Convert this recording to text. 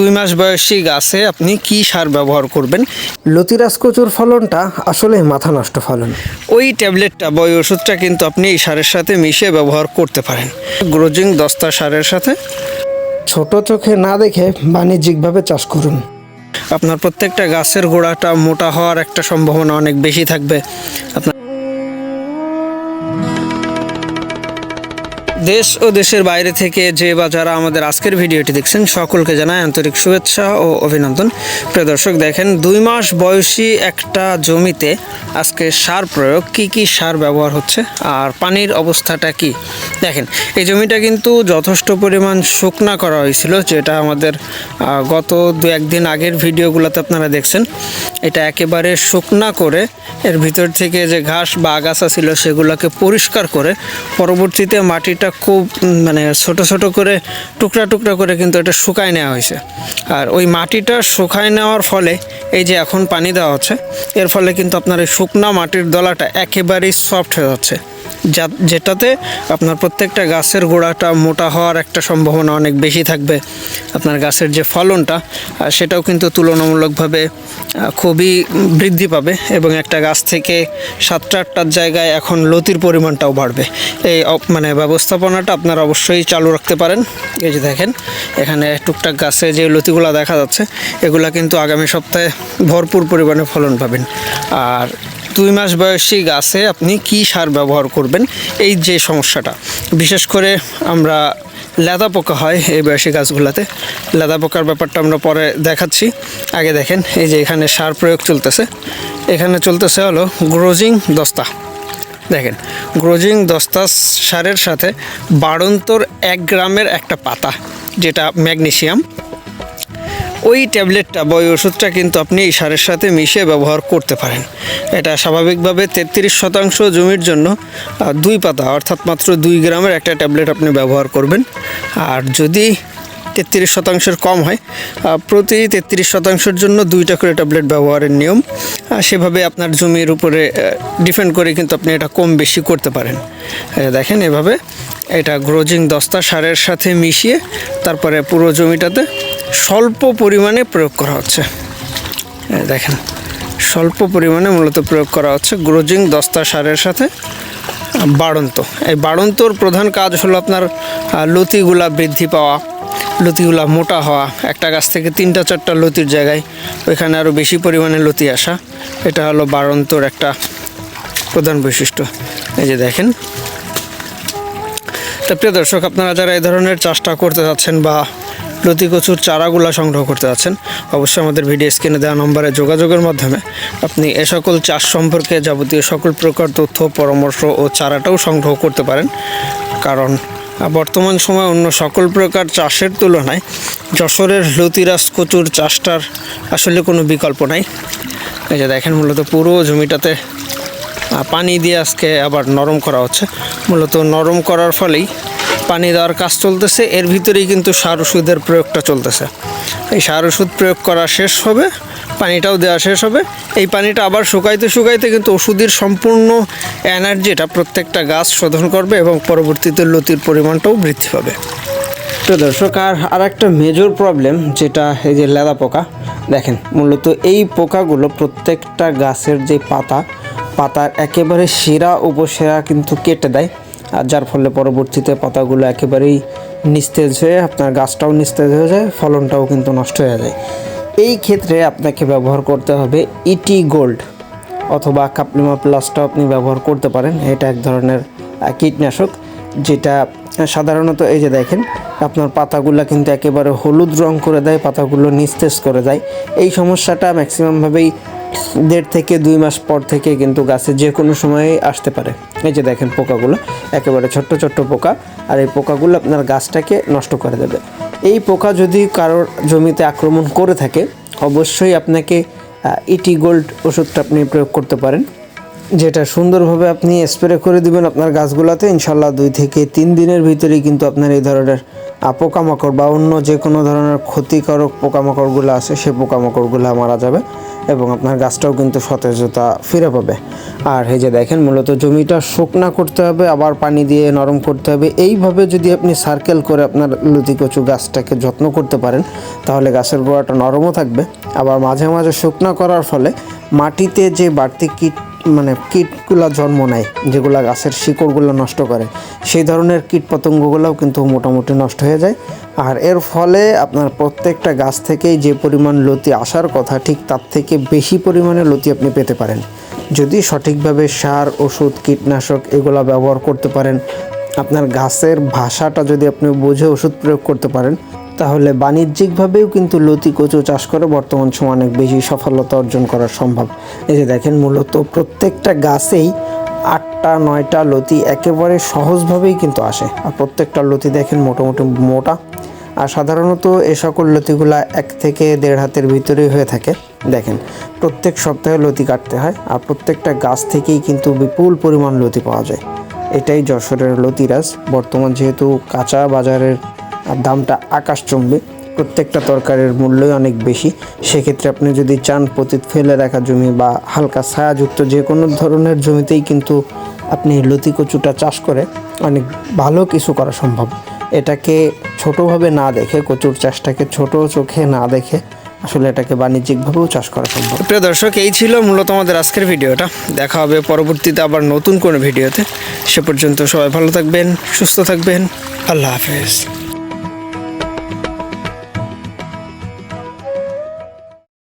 দুই মাস বয়সী গাছে আপনি কি সার ব্যবহার করবেন? লতিরাজ কচুর ফলনটা আসলে মাথা নষ্ট ফলন। ওই ট্যাবলেটটা বা ওই ওষুধটা কিন্তু আপনি এই সারের সাথে মিশিয়ে ব্যবহার করতে পারেন। গ্রোজিং দস্তা সারের সাথে। ছোট চোখে না দেখে বাণিজ্যিকভাবে চাষ করুন। আপনার প্রত্যেকটা গাছের গোড়াটা মোটা হওয়ার একটা সম্ভাবনা অনেক বেশি থাকবে। আপনার দেশ ও দেশের বাইরে থেকে যে বা যারা আমাদের আজকের ভিডিওটি দেখছেন, সকলকে জানাই আন্তরিক শুভেচ্ছা ও অভিনন্দন। প্রিয় দর্শক, দেখেন দুই মাস বয়সী একটা জমিতে আজকে সার প্রয়োগ। কি কি সার ব্যবহার হচ্ছে আর পানির অবস্থাটা কি? দেখেন, এই জমিটা কিন্তু যথেষ্ট পরিমাণ শুকনা করা হয়েছিল, যেটা আমাদের গত দু একদিন আগের ভিডিওগুলোতে আপনারা দেখছেন। এটা একেবারে শুকনা করে এর ভিতর থেকে যে ঘাস বা আগাছা ছিল সেগুলোকে পরিষ্কার করে পরবর্তীতে মাটিটা খুব মানে ছোট ছোট করে, টুকরা টুকরা করে কিন্তু এটা শুকায় নেওয়া হয়েছে। আর ওই মাটিটা শুকায় নেওয়ার ফলে এই যে এখন পানি দেওয়া হচ্ছে, এর ফলে কিন্তু আপনার এই শুকনো মাটির দলাটা একেবারেই সফট হয়ে যাচ্ছে। যা, যেটাতে আপনার প্রত্যেকটা গাছের গোড়াটা মোটা হওয়ার একটা সম্ভাবনা অনেক বেশি থাকবে। আপনার গাছের যে ফলনটা সেটাও কিন্তু তুলনামূলকভাবে খুবই বৃদ্ধি পাবে এবং একটা গাছ থেকে সাতটা আটটার জায়গায় এখন লতির পরিমাণটাও বাড়বে। এই মানে ব্যবস্থাপনাটা আপনারা অবশ্যই চালু রাখতে পারেন। এই যে দেখেন, এখানে টুকটাক গাছে যে লতিগুলো দেখা যাচ্ছে, এগুলা কিন্তু আগামী সপ্তাহে ভরপুর পরিমাণে ফলন পাবেন। আর দুই মাস বয়সী গাছে আপনি কি সার ব্যবহার করবেন? এই যে সমস্যাটা। বিশেষ করে আমরা লেদা পোকা হয় এই বয়সী গাছগুলোতে। লেদা পোকার ব্যাপারটা আমরা পরে দেখাচ্ছি। আগে দেখেন, এই যে এখানে সার প্রয়োগ চলতেছে। এখানে চলতেছে হলো গ্রোজিং দস্তা। দেখেন, গ্রোজিং দস্তা সারের সাথে বাড়ন্তর এক গ্রামের একটা পাতা, যেটা ম্যাগনেসিয়াম। ওই ট্যাবলেটটা বা ওই ওষুধটা কিন্তু আপনি এই সারের সাথে মিশিয়ে ব্যবহার করতে পারেন। এটা স্বাভাবিকভাবে তেত্রিশ শতাংশ জমির জন্য দুই পাতা, অর্থাৎ মাত্র দুই গ্রামের একটা ট্যাবলেট আপনি ব্যবহার করবেন। আর যদি তেত্রিশ শতাংশের কম হয় প্রতি তেত্রিশ শতাংশের জন্য দুইটা করে ট্যাবলেট ব্যবহারের নিয়ম সেভাবে আপনার জমির উপরে ডিপেন্ড করে কিন্তু আপনি এটা কম বেশি করতে পারেন। দেখেন এভাবে এটা গ্রোজিং দস্তা সারের সাথে মিশিয়ে তারপরে পুরো জমিটাতে স্বল্প পরিমাণে প্রয়োগ করা হচ্ছে। দেখেন, স্বল্প পরিমাণে মূলত প্রয়োগ করা হচ্ছে গ্রোজিং দস্তা সারের সাথে বাড়ন্ত। এই বাড়ন্তর প্রধান কাজ হলো আপনার লতিগুলা বৃদ্ধি পাওয়া, লতিগুলা মোটা হওয়া। একটা গাছ থেকে তিনটা, চারটা লতির জায়গায় ওইখানে আরও বেশি পরিমাণে লতি আসা। এটা হলো বাড়ন্তর একটা প্রধান বৈশিষ্ট্য। এই যে দেখেন। তা প্রিয় দর্শক, আপনারা যারা এই ধরনের চাষটা করতে যাচ্ছেন বা লতি কচুর চারাগুলা সংগ্রহ করতে যাচ্ছেন অবশ্যই আমাদের ভিডিও স্ক্রিনে দেওয়া নম্বরে যোগাযোগের মাধ্যমে আপনি এ সকল চাষ সম্পর্কে যাবতীয় সকল প্রকার তথ্য, পরামর্শ ও চারাটাও সংগ্রহ করতে পারেন। কারণ, বর্তমান সময়ে অন্য সকল প্রকার চাষের তুলনায় যশোরের লতিরাজ কচুর চাষটার আসলে কোনো বিকল্প নাই। এই যে দেখেন, মূলত পুরো জমিটাতে পানি দিয়ে আজকে আবার নরম করা হচ্ছে। মূলত নরম করার ফলেই পানি দেওয়ার কাজ চলতেছে, এর ভিতরেই কিন্তু সার ওষুধের প্রয়োগটা চলতেছে। এই সার ওষুধ প্রয়োগ করা শেষ হবে, পানিটাও দেওয়া শেষ হবে। এই পানিটা আবার শুকাইতে শুকাইতে কিন্তু ওষুধের সম্পূর্ণ এনার্জিটা প্রত্যেকটা গাছ শোধন করবে এবং পরবর্তীতে লতির পরিমাণটাও বৃদ্ধি পাবে। তো দর্শক, আর আর একটা মেজর প্রবলেম যেটা এই যে লেদা পোকা, দেখেন, মূলত এই পোকাগুলো প্রত্যেকটা গাছের যে পাতা, পাতার একেবারে শিরা উপশিরা কিন্তু কেটে দেয়। আর যার ফলে পরবর্তীতে পাতাগুলো একেবারেই নিস্তেজ হয়ে, আপনার গাছটাও নিস্তেজ হয়ে যায়, ফলনটাও কিন্তু নষ্ট হয়ে যায়। এই ক্ষেত্রে আপনাকে ব্যবহার করতে হবে ইটি গোল্ড অথবা কাপলিমা প্লাসটাও আপনি ব্যবহার করতে পারেন। এটা এক ধরনের কীটনাশক যেটা সাধারণত এই যে দেখেন, আপনার পাতাগুলো কিন্তু একেবারে হলুদ রং করে দেয়, পাতাগুলো নিস্তেজ করে দেয়। এই সমস্যাটা ম্যাক্সিমামভাবেই দেড় থেকে দুই মাস পর থেকে কিন্তু গাছে যে কোনো সময়ে আসতে পারে। এই যে দেখেন পোকাগুলো, একেবারে ছোট্ট ছোট্ট পোকা, আর এই পোকাগুলো আপনার গাছটাকে নষ্ট করে দেবে। এই পোকা যদি কারোর জমিতে আক্রমণ করে থাকে, অবশ্যই আপনাকে ইটি গোল্ড ওষুধটা আপনি প্রয়োগ করতে পারেন, যেটা সুন্দরভাবে আপনি স্প্রে করে দিবেন আপনার গাছগুলোতে। ইনশাল্লাহ দুই থেকে তিন দিনের ভিতরেই কিন্তু আপনার এই ধরনের পোকামাকড় বা অন্য যে কোনো ধরনের ক্ষতিকারক পোকামাকড়গুলো আছে, সে পোকামাকড়গুলো মারা যাবে। এবং আপনার গাছটাও কিন্তু সতেজতা ফিরে পাবে। আর এই যে দেখেন, মূলত জমিটা শুকনা করতে হবে, আবার পানি দিয়ে নরম করতে হবে। এইভাবে যদি আপনি সার্কেল করে আপনার লতি কচু গাছটাকে যত্ন করতে পারেন, তাহলে গাছের গোড়াটা নরমও থাকবে। আবার মাঝে মাঝে শুকনা করার ফলে মাটিতে যে বাড়তি কীট মানে কীটগুলো জন্ম নেয়, যেগুলো গাছের শিকড়গুলো নষ্ট করে, সেই ধরনের কীট পতঙ্গগুলোও কিন্তু মোটামুটি নষ্ট হয়ে যায়। আর এর ফলে আপনার প্রত্যেকটা গাছ থেকেই যে পরিমাণ লতি আসার কথা, ঠিক তার থেকে বেশি পরিমাণে লতি আপনি পেতে পারেন। যদি সঠিকভাবে সার, ওষুধ, কীটনাশক এগুলো ব্যবহার করতে পারেন, আপনার গাছের ভাষাটা যদি আপনি বুঝে ওষুধ প্রয়োগ করতে পারেন তাহলে বাণিজ্যিকভাবেও কিন্তু লতি কচু চাষ করে বর্তমান সময় অনেক বেশি সফলতা অর্জন করা সম্ভব। এই যে দেখেন, মূলত প্রত্যেকটা গাছেই আটটা, নয়টা লতি একেবারে সহজভাবেই কিন্তু আসে। আর প্রত্যেকটা লতি দেখেন মোটামুটি মোটা। আর সাধারণত এ সকল লতিগুলা এক থেকে দেড় হাতের ভিতরেই হয়ে থাকে। দেখেন, প্রত্যেক সপ্তাহে লতি কাটতে হয় আর প্রত্যেকটা গাছ থেকেই কিন্তু বিপুল পরিমাণ লতি পাওয়া যায়। এটাই যশোরের লতিরাজ। বর্তমান যেহেতু কাঁচা বাজারের দামটা আকাশচম্বী প্রত্যেকটা তরকারির মূল্যই অনেক বেশি। সেক্ষেত্রে আপনি যদি চান পতিত ফেলে রাখা জমি বা হালকা ছায়াযুক্ত যে কোনো ধরনের জমিতেই কিন্তু আপনি লতি কচুটা চাষ করে অনেক ভালো কিছু করা সম্ভব। এটাকে ছোটোভাবে না দেখে, কচুর চাষটাকে ছোট চোখে না দেখে আসলে এটাকে বাণিজ্যিকভাবেও চাষ করা সম্ভব। প্রিয় দর্শক, এই ছিল মূলত আমাদের আজকের ভিডিওটা। দেখা হবে পরবর্তীতে আবার নতুন কোনো ভিডিওতে। সে পর্যন্ত সবাই ভালো থাকবেন, সুস্থ থাকবেন। আল্লাহ হাফেজ।